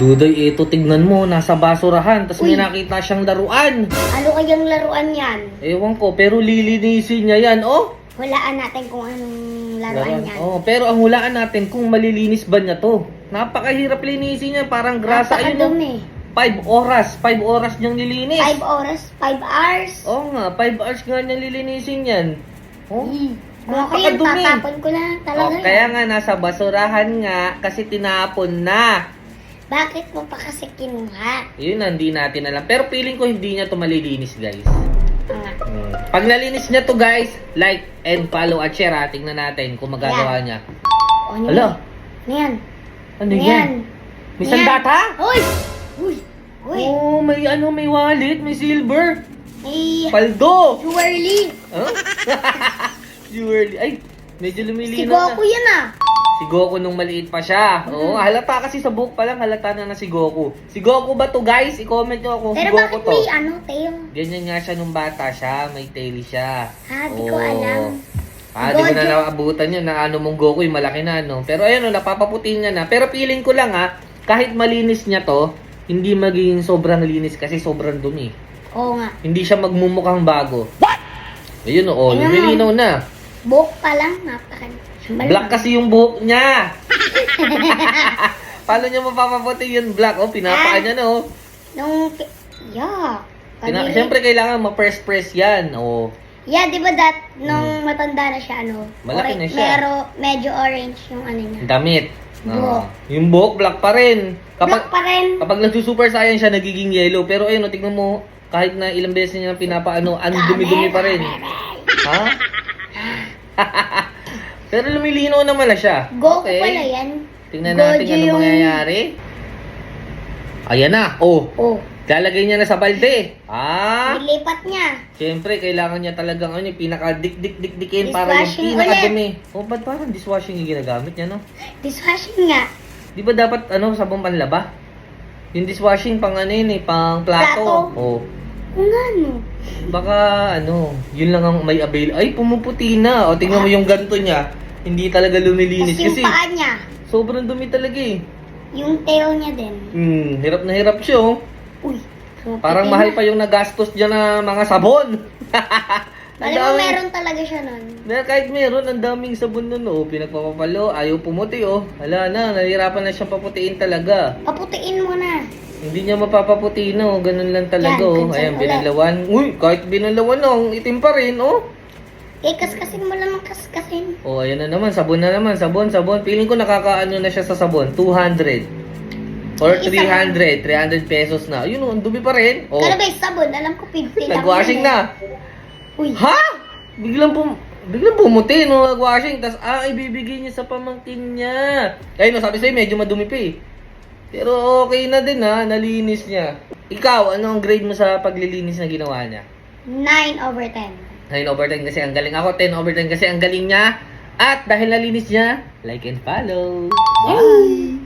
Dudoy, ito tignan mo, nasa basurahan, tapos may Uy. nakita siyang laruan. Ano kayang laruan yan? Ewan ko, pero lilinisin niya yan, oh. Hulaan natin kung anong laruan yan. Oh, pero ang hulaan natin kung malilinis ba niya to. Napakahirap linisin niya, parang grasa yun. Napakadumi. 5 oras, 5 oras niyang lilinis. 5 oras, 5 hours. Oo nga, 5 hours nga niyang lilinisin yan. Oh. Yun, Napakadumi. tatapon ko na talaga. Oh, kaya nga nasa basurahan nga kasi tinapon na. Bakit mo pa kasi kinuha? Yun na, hindi natin alam. Pero feeling ko hindi niya to malilinis, guys. Ah, Hmm. Pag nalinis niya to, guys, like and follow at share. ha. Tingnan natin kung magagawa niya. o, ano Ano yan? ano Ano yan? May Ano yan? sandata? Uy! Uy! Uy! Oh, may ano, may wallet, may silver. May Paldo! jewelry. Huh? Jewelry. Ay, medyo lumilinaw na. yan ah. Si Goku nung maliit pa siya. Oo, halata kasi sa book pa lang, halata na na si Goku. Si Goku ba to guys? I-comment nyo kung si Pero Goku bakit to. may ano, tail? Ganyan nga siya nung bata siya, may tail siya. Ha, di ko Oo. alam. Ah, di ko na Gojo. naabutan yun na ano mong Goku, yung malaki na ano. Pero ayun, oh, napapaputin niya na. Pero feeling ko lang ha, kahit malinis niya to, hindi magiging sobrang linis kasi sobrang dumi. Oo nga. Hindi siya magmumukhang bago. What? Ayun oh, Ayun. lumilinaw na. Buhok pa lang, napaka... Black kasi yung buhok niya. Paano niya mapapaputi yun black? Oh, pinapaan niya na oh. Nung... Yeah. Pina- Siyempre kailangan ma-press-press yan. Oh. Yeah, di ba that, nung matanda na siya, ano? Hmm. Malaki na siya. Pero medyo orange yung ano niya. Damit. Buhok. Ah. yung buhok black pa rin. Black Kapag pa rin. kapag nagsusuper saiyan siya nagiging yellow. Pero ayun, oh, tingnan mo kahit na ilang beses niya pinapaano, ang dumi-dumi pa rin. Ha? Pero lumilinaw naman na siya. Goku Okay. pala yan. Tingnan natin Gojo ano yung- mangyayari. Ayan na. Oh, Oh, lalagay niya na sa balde. Ah, nilipat niya. Siyempre, kailangan niya talagang ano, pinaka-dik-dik-dik-dikin para yung pinakadumi. Oh, ba't parang dishwashing yung ginagamit niya, no? Dishwashing nga. Di ba dapat, ano, sabong panlaba? Yung dishwashing pang ano yun eh, pang plato. Plato. Oh. Kung ano. Baka, ano, yun lang ang may avail. Ay, pumuputi na. O, tingnan mo yung ganto niya. Hindi talaga lumilinis. Tapos yung Kasi, paa niya. sobrang dumi talaga eh. Yung tail niya din. Hmm, hirap na hirap siya, oh. Uy. Parang mahal pa yung nagastos dyan na mga sabon. Alam mo, meron talaga siya nun. Na kahit meron, ang daming sabon nun, oh. Pinagpapapalo, ayaw pumuti, oh. Hala na, nahihirapan na siyang paputiin talaga. Paputiin mo na. Hindi niya mapapaputi, no. Ganun lang talaga, Yan, oh. Ayan, ulit. binalawan. Uy, kahit binalawan na, ang itim pa rin, oh. Eh, kaskasin mo lang ang kaskasin. Oh, ayan na naman, sabon na naman, sabon, sabon. Feeling ko nakakaano na siya sa sabon, 200. Or Isa 300, 300 pesos na. Yun, oh, ang dumi pa rin. Oh, Kano ba yung sabon? Alam ko 50 lang. nag-washing eh. na. Uy. Ha? Biglang pum biglang pumuti no nag-washing tas ah ibibigay niya sa pamangkin niya. Ayun no, sabi sa'yo medyo madumi pa eh. Pero okay na din ha, nalinis niya. Ikaw, ano ang grade mo sa paglilinis na ginawa niya? 9 over 10. 9 over 10 kasi ang galing ako, 10 over 10 kasi ang galing niya. At dahil nalinis niya, like and follow. Yay!